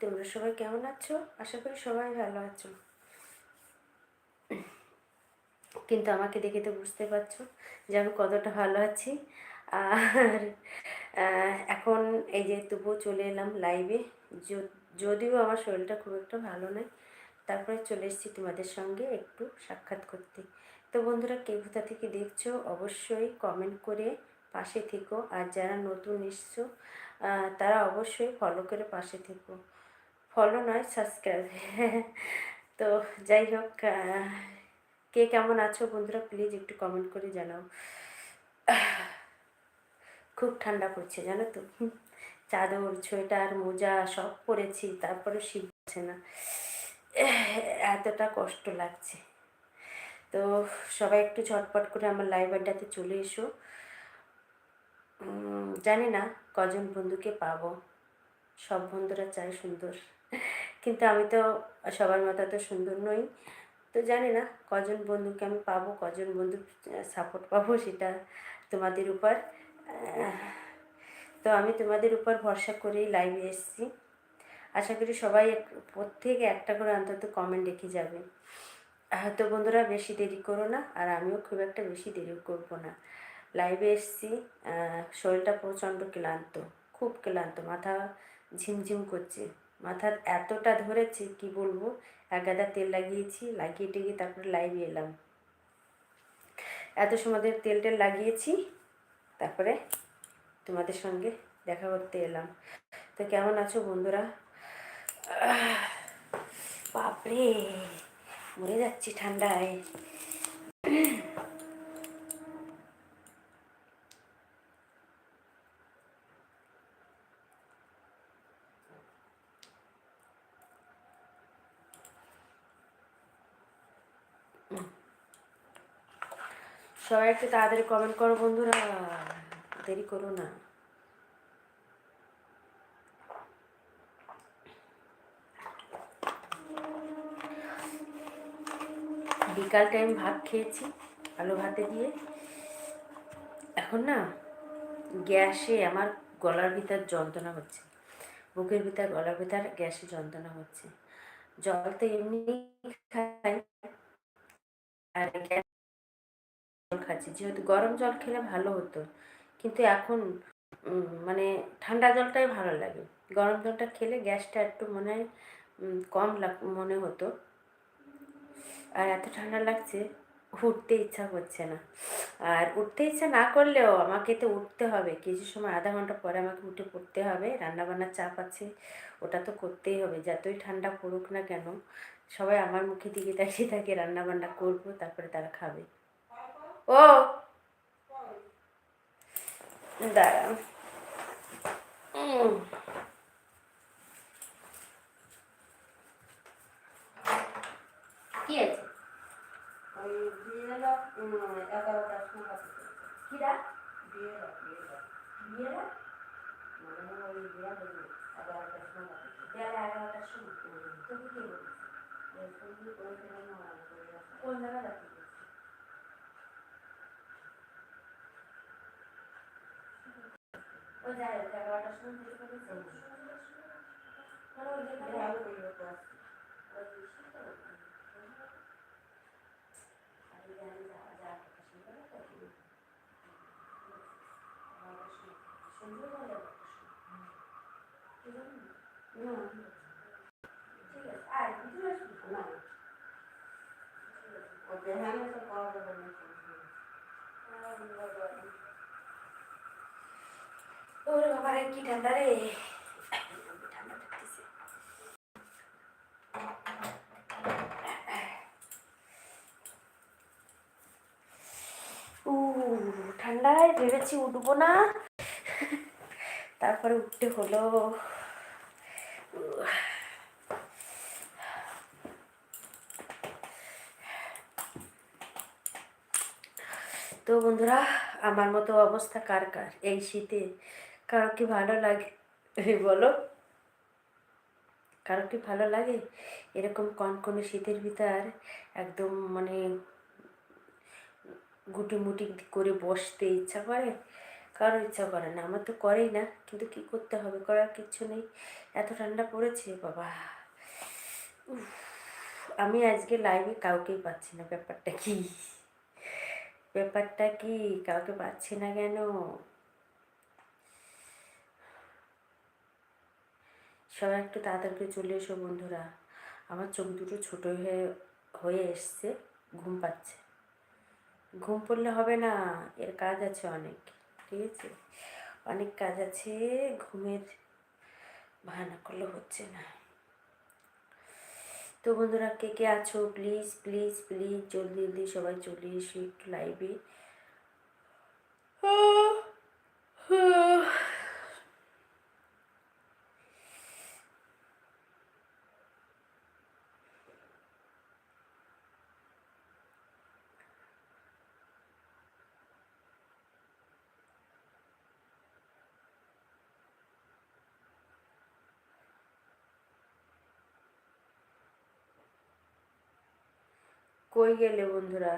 তোমরা সবাই কেমন আছো? আশা করি সবাই ভালো আছো। কিন্তু আমাকে দেখে তো বুঝতে পারছ যে আমি কতটা ভালো আছি। আর এখন এই যে তবুও চলে এলাম লাইভে যদিও আমার শরীরটা খুব একটা ভালো নয়, তারপরে চলে এসেছি তোমাদের সঙ্গে একটু সাক্ষাৎ করতে। তো বন্ধুরা, কে কোথা থেকে দেখছ, অবশ্যই কমেন্ট করে পাশে থেকো। আর যারা নতুন এসছো তারা অবশ্যই ফলো করে পাশে থেকো। ফলো নয় সাবস্ক্রাইব তো যাই হোক কে কেমন আছো বন্ধুরা প্লিজ একটু কমেন্ট করে জানাও। খুব ঠান্ডা পড়ছে, জানো তো। চাদর, সোয়েটার, মোজা সব পরেছি তারপরে শীত না। এতটা কষ্ট লাগছে। তো সবাই একটু ঝটপট করে আমার লাইভ আড্ডাতে চলে এসো। জানি না কজন বন্ধুকে পাবো। সব বন্ধুরা চায় সুন্দর। কিন্তু আমি তো সবার মতো তো সুন্দর নই। তো জানি না কজন বন্ধুকে আমি পাবো, কজন বন্ধু সাপোর্ট পাবো সেটা তোমাদের উপর। তো আমি তোমাদের উপর ভরসা করেই লাইভে এসেছি। আশা করি সবাই প্রত্যেকে একটা করে অন্তত কমেন্ট রেখে যাবে। তো বন্ধুরা বেশি দেরি করো না আর আমিও খুব একটা বেশি দেরি করব না। লাইভে এসেছি শরীরটা প্রচণ্ড ক্লান্ত, খুব ক্লান্ত, মাথা ঝিমঝিম করছে। মাথার এতটা ধরেছে, কি বলব? এক গাদা তেল লাগিয়েছি, লাগিয়ে টেগে তারপরে লাইভে এলাম। এত সময় তেল টেল লাগিয়েছি, তারপরে তোমাদের সঙ্গে দেখা করতে এলাম। তো কেমন আছো বন্ধুরা? বাপরে! মরে যাচ্ছি ঠান্ডায়। সবাই একটু তাড়াতাড়ি কমেন্ট করো বন্ধুরা। দেরি করো না। বিকাল টাইম ভাত খেয়েছি, আলু ভাতে দিয়ে। এখন না, গ্যাসে আমার গলার ভিতর যন্ত্রণা হচ্ছে। বুকের ভিতর, গলার ভিতর গ্যাসে যন্ত্রণা হচ্ছে। জল তো এমনি খাই। আর গ্যাস জল খাচ্ছি। যেহেতু গরম জল খেলে ভালো হতো। কিন্তু এখন মানে ঠান্ডা জলটাই ভালো লাগে। গরম জলটা খেলে গ্যাসটা একটু মনে কম মনে হতো। আর এত ঠান্ডা লাগছে, উঠতে ইচ্ছা করছে না। আর উঠতে ইচ্ছা না করলেও আমাকে তো উঠতে হবে। কিছু সময় আধা ঘণ্টা পরে আমাকে উঠে পড়তে হবে। রান্নাবান্নার চাপ আছে, ওটা তো করতেই হবে। যতই ঠান্ডা পড়ুক না কেন, সবাই আমার মুখে দিকে তাকিয়ে থাকে, রান্নাবান্না করব, তারপরে তারা খাবে। ও দাঁড়া উম, কি আছে ওই দিয়ে এলো উম, এগারোটার সময় বাতি করেছে। কিরা বিয়েরা বিয়েরা মানে ওই বিয়া হলো এগারোটার সময় বাতি করেছে। বেলা এগারোটার সময় তোকে কে বলেছে ওই সন্ধি করে ফেলে নেওয়া করে আসা। কোন জায়গায় বাতি করছে ও যাই হোক এগারোটার সময় থেকে করেছে মানে ওই যে ভালো করল তো আসছে ওই সেটা আমি জানি যা যা পছন্দ করে তো সুন্দর হয়ে যাবে ঠিক আছে না ঠিক আছে আয় তুই আসবি না ও দেহানে তো পাওয়া যাবে না ওরে বাবা কি ঠান্ডা রে? ঠান্ডায় ভেবেছি উঠবো না। তারপরে উঠতে হলো। তো বন্ধুরা, আমার মতো অবস্থা কার কার? এই শীতে কারও কি ভালো লাগে? বলো। কারও কি ভালো লাগে? এরকম কনকনে শীতের ভিতর একদম মানে গুটি মুটি করে বসতে ইচ্ছা করে? কারোর ইচ্ছা করে না, আমার তো করেই না। কিন্তু কি করতে হবে? করার কিচ্ছু নেই। এত ঠান্ডা পড়েছে, বাবা। আমি আজকে লাইভে কাউকেই পাচ্ছি না। ব্যাপারটা কি? ব্যাপারটা কি? কাউকে পাচ্ছি না কেন? সবাই একটু তাড়াতাড়ি চলে এসো বন্ধুরা। আমার চোখ দুটো ছোটো হয়ে হয়ে এসছে, ঘুম পাচ্ছে। ঘুম পড়লে হবে না, এর কাজ আছে অনেক, ঠিক আছে? অনেক কাজ আছে, ঘুমের বাহানা করলে হচ্ছে না। তো বন্ধুরা, কে কে আছো? প্লিজ প্লিজ প্লিজ জলদি জলদি সবাই চলে এসো একটু লাইভে কই গেলে বন্ধুরা?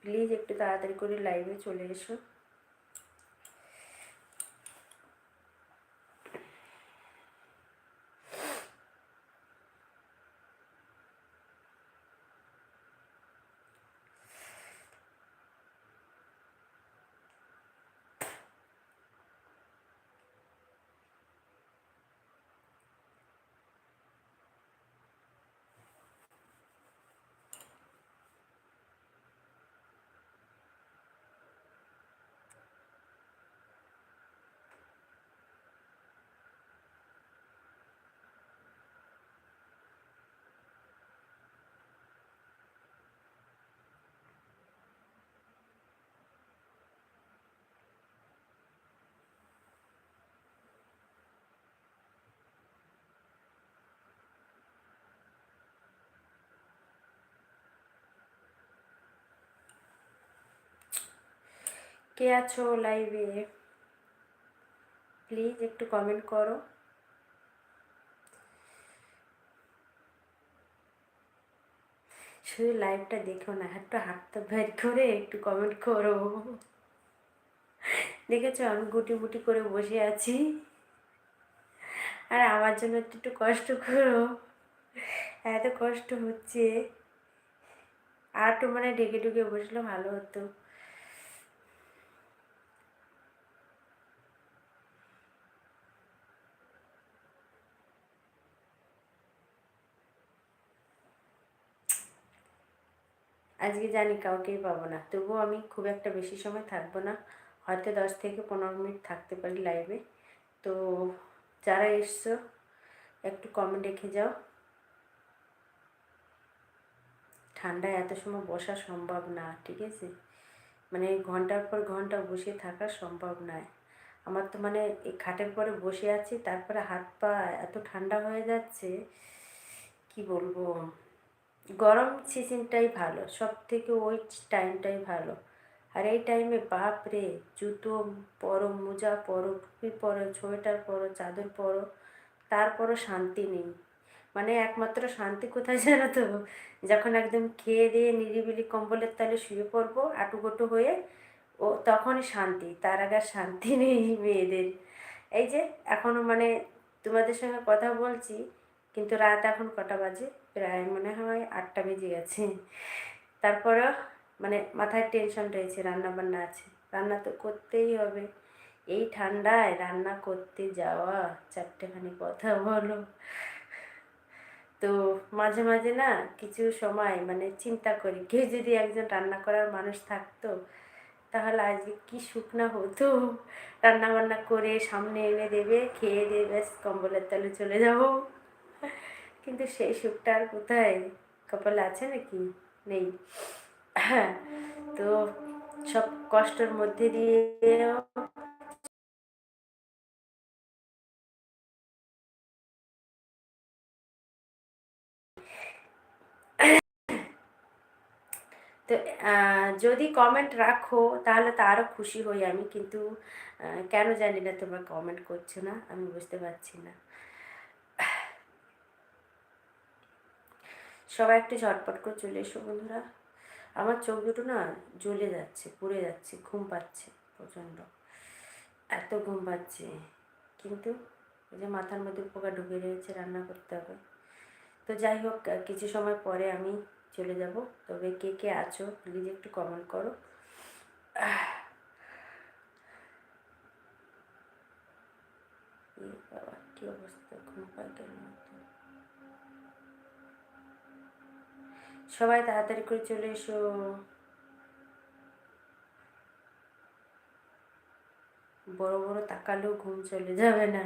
প্লিজ একটু তাড়াতাড়ি করে লাইভে চলে এসো। কে আছো লাইভে প্লিজ একটু কমেন্ট করো। শুধু লাইভটা দেখো না একটু হাতটা বের করে একটু কমেন্ট করো। দেখেছ আমি গুটি গুটি করে বসে আছি। আর আমার জন্য একটু একটু কষ্ট করো। এত কষ্ট হচ্ছে। আর একটু মানে ঢেকে ঢুকে বসলে ভালো হতো। আজকে জানি কাউকেই পাবো না। তবুও আমি খুব একটা বেশি সময় থাকব না। হয়তো দশ থেকে পনেরো মিনিট থাকতে পারি লাইভে তো যারা এসছো, একটু কমেন্ট রেখে যাও। ঠান্ডায় এত সময় বসা সম্ভব না, ঠিক আছে? মানে ঘণ্টার পর ঘণ্টা বসে থাকা সম্ভব নয়। আমার তো মানে এই খাটের পরে বসে আছি, তারপরে হাত পা এত ঠান্ডা হয়ে যাচ্ছে, কি বলব? গরম সিজনটাই ভালো সব থেকে ওই টাইমটাই ভালো। আর এই টাইমে বাপ রে জুতো পরো মোজা পরো, টুপি পরো, সোয়েটার পরো, চাদর পরো, তারপরও শান্তি নেই। মানে একমাত্র শান্তি কোথায় জানো তো? যখন একদম খেয়ে দিয়ে নিরিবিলি কম্বলের তালে শুয়ে পড়ব আটুগোটু হয়ে, ও তখনই শান্তি, তার আগে শান্তি নেই মেয়েদের। এই যে এখনও মানে তোমাদের সঙ্গে কথা বলছি কিন্তু রাত এখন কটা বাজে? প্রায় মনে হয় আটটা বেজে গেছে। তারপরেও মানে মাথায় টেনশন রয়েছে রান্না বান্না আছে। রান্না তো করতেই হবে। এই ঠান্ডায় রান্না করতে যাওয়া চারটেখানি কথা বলো। তো মাঝে মাঝে না কিছু সময় মানে চিন্তা করি, কেউ যদি একজন রান্না করার মানুষ থাকতো, তাহলে আজকে কি সুখ না হতো? রান্না বান্না করে সামনে এনে দেবে, খেয়ে ব্যাস কম্বলের তলে চলে যাব। কিন্তু সেই সুখটা আর কোথায়? কপালে আছে নাকি? নেই। হ্যাঁ তো সব কষ্টের মধ্যে দিয়েও তো যদি কমেন্ট রাখো, তাহলে তো আরও খুশি হই আমি, কিন্তু কেন জানি না তোমরা কমেন্ট করছ না, আমি বুঝতে পারছি না। সবাই একটু ঝটপট করে চলে এসো বন্ধুরা। আমার চোখ দুটো না জ্বলে যাচ্ছে, পুড়ে যাচ্ছে, ঘুম পাচ্ছে প্রচণ্ড। এত ঘুম পাচ্ছে। কিন্তু ওই যে মাথার মধ্যে পোকা ঢুকে রয়েছে, রান্না করতে হবে। তো যাই হোক, কিছু সময় পরে আমি চলে যাব। তবে কে কে আছো প্লিজ একটু কমেন্ট করো। কি অবস্থা? ঘুম পাই সবাই তাড়াতাড়ি করে চলে এসো। বড় বড় তাকালেও ঘুম চলে যাবে না।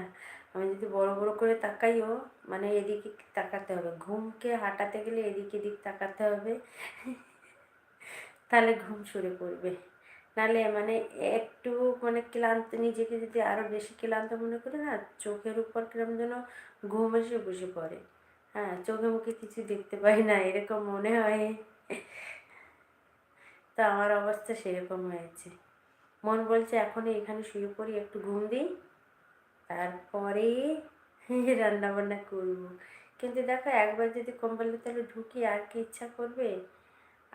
আমি যদি বড় বড় করে তাকাইও মানে এদিকে তাকাতে হবে। ঘুমকে হাঁটাতে গেলে এদিক এদিক তাকাতে হবে। তাহলে ঘুম সরে পড়বে। নাহলে মানে একটু মানে ক্লান্ত, নিজেকে যদি আরও বেশি ক্লান্ত মনে করে না, চোখের উপর কিরম যেন ঘুম এসে বসে পড়ে। হ্যাঁ চোখে মুখে কিছু দেখতে পাই না, এরকম মনে হয়। তো আমার অবস্থা সেরকম হয়েছে। মন বলছে, এখনই এখানে শুয়ে পড়ি, একটু ঘুম দিই, তারপরে রান্না বান্না করব। কিন্তু দেখো, একবার যদি কোম্পানিতে তাহলে ঢুকি, আর কি ইচ্ছা করবে?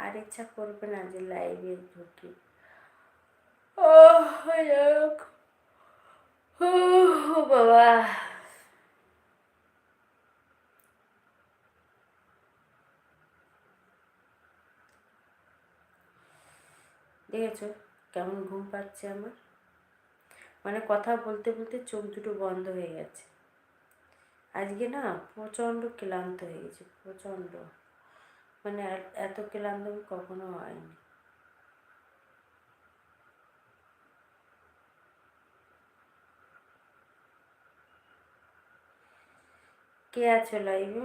আর ইচ্ছা করবে না যে লাইভে ঢুকি। ও বাবা। দেখেছ? কেমন ঘুম পাচ্ছে আমার? মানে কথা বলতে বলতে চোখ দুটো বন্ধ হয়ে গেছে। আজকে না প্রচণ্ড ক্লান্ত হয়ে গেছে, প্রচণ্ড। মানে এত ক্লান্ত আমি কখনো হয়নি। কে আছো লাইভে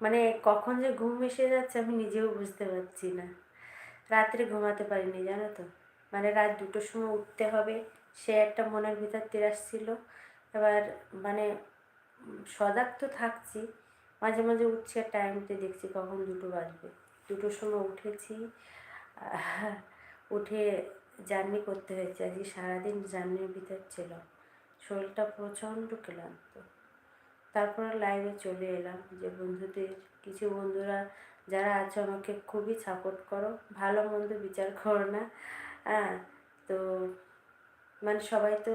মানে কখন যে ঘুম এসে যাচ্ছে আমি নিজেও বুঝতে পারছি না। রাত্রে ঘুমাতে পারিনি, জানো তো। মানে রাত দুটোর সময় উঠতে হবে, সে একটা মনের ভিতর তিরাস ছিল। এবার মানে সজাগ তো থাকছি, মাঝে মাঝে উঠছি আর টাইমতে দেখছি কখন দুটো বাজবে। দুটোর সময় উঠেছি, উঠে জার্নি করতে হয়েছে। আজকে সারাদিন জার্নির ভিতর ছিল। শরীরটা প্রচণ্ড ক্লান্ত। তারপরে লাইভে চলে এলাম যে বন্ধুদের, কিছু বন্ধুরা যারা আছো, আমাকে খুবই সাপোর্ট করো। ভালো, মন্দ বিচার করো না। হ্যাঁ তো মানে সবাই তো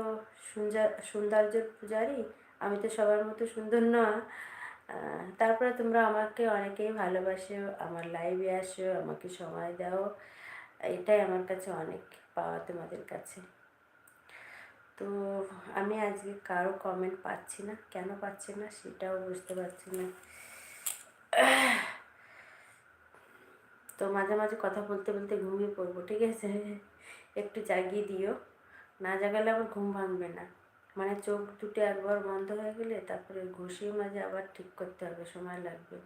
সুন্দর সৌন্দর্যের পূজারি আমি তো সবার মতো সুন্দর না। তারপরে তোমরা আমাকে অনেকেই ভালোবাসো, আমার লাইভে আসো, আমাকে সময় দাও। এটাই আমার কাছে অনেক পাওয়া তোমাদের কাছে। তো আমি আজকে কারও কমেন্ট পাচ্ছি না। কেন পাচ্ছি না সেটাও বুঝতে পারছি না। তো মাঝে মাঝে কথা বলতে বলতে ঘুমিয়ে পড়ব, ঠিক আছে? একটু জাগিয়ে দিও। না জাগালে আবার ঘুম ভাঙবে না। মানে চোখ দুটো একবার বন্ধ হয়ে গেলে তারপরে ঘষিয়ে মাঝে আবার ঠিক করতে হবে, সময় লাগবে।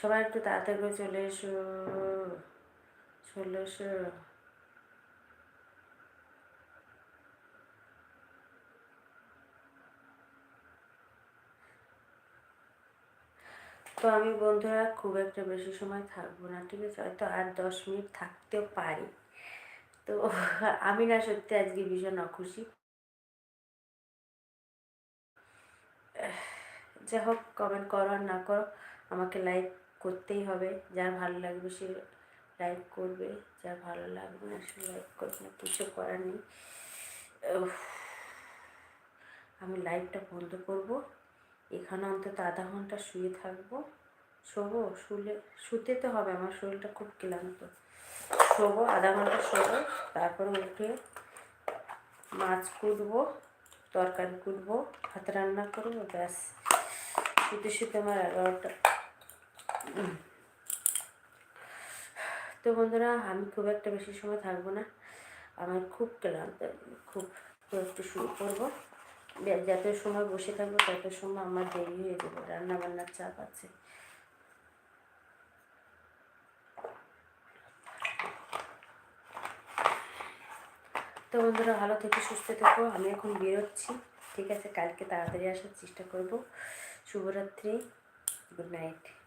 সবাই একটু তাড়াতাড়ি চলে এসো, চলে তো আমি বন্ধুরা খুব একটা বেশি সময় থাকব না, ঠিক আছে? হয়তো আর দশ মিনিট থাকতেও পারি। তো আমি না সত্যি আজকে ভীষণ অখুশি। যাই হোক কমেন্ট করো আর না করো, আমাকে লাইক করতেই হবে। যার ভালো লাগবে সে লাইক করবে যার ভালো লাগবে না সে লাইক করবে না, কিছু করার নেই। আমি লাইভটা বন্ধ করব। এখানে অন্তত আধা ঘণ্টা শুয়ে থাকব। শোবো, শুলে, শুতে তো হবে, আমার শরীরটা খুব ক্লান্ত। শোবো, আধা ঘণ্টা শোবো, তারপরে উঠে মাছ কুটবো, তরকারি কুটবো, ভাত রান্না করব, ব্যাস। শুতে শুতে আমার এগারোটা। তো বন্ধুরা, আমি খুব একটা বেশি সময় থাকব না। আমার খুব ক্লান্ত, খুব একটু শুরু করব যত সময় বসে থাকব, তত সময় আমার দেরি হয়ে যাবে। রান্না বান্নার চাপ আছে। তো বন্ধুরা, ভালো থেকে, সুস্থ থেকো। আমি এখন বেরোচ্ছি, ঠিক আছে? কালকে তাড়াতাড়ি আসার চেষ্টা করব। শুভরাত্রি, গুড নাইট।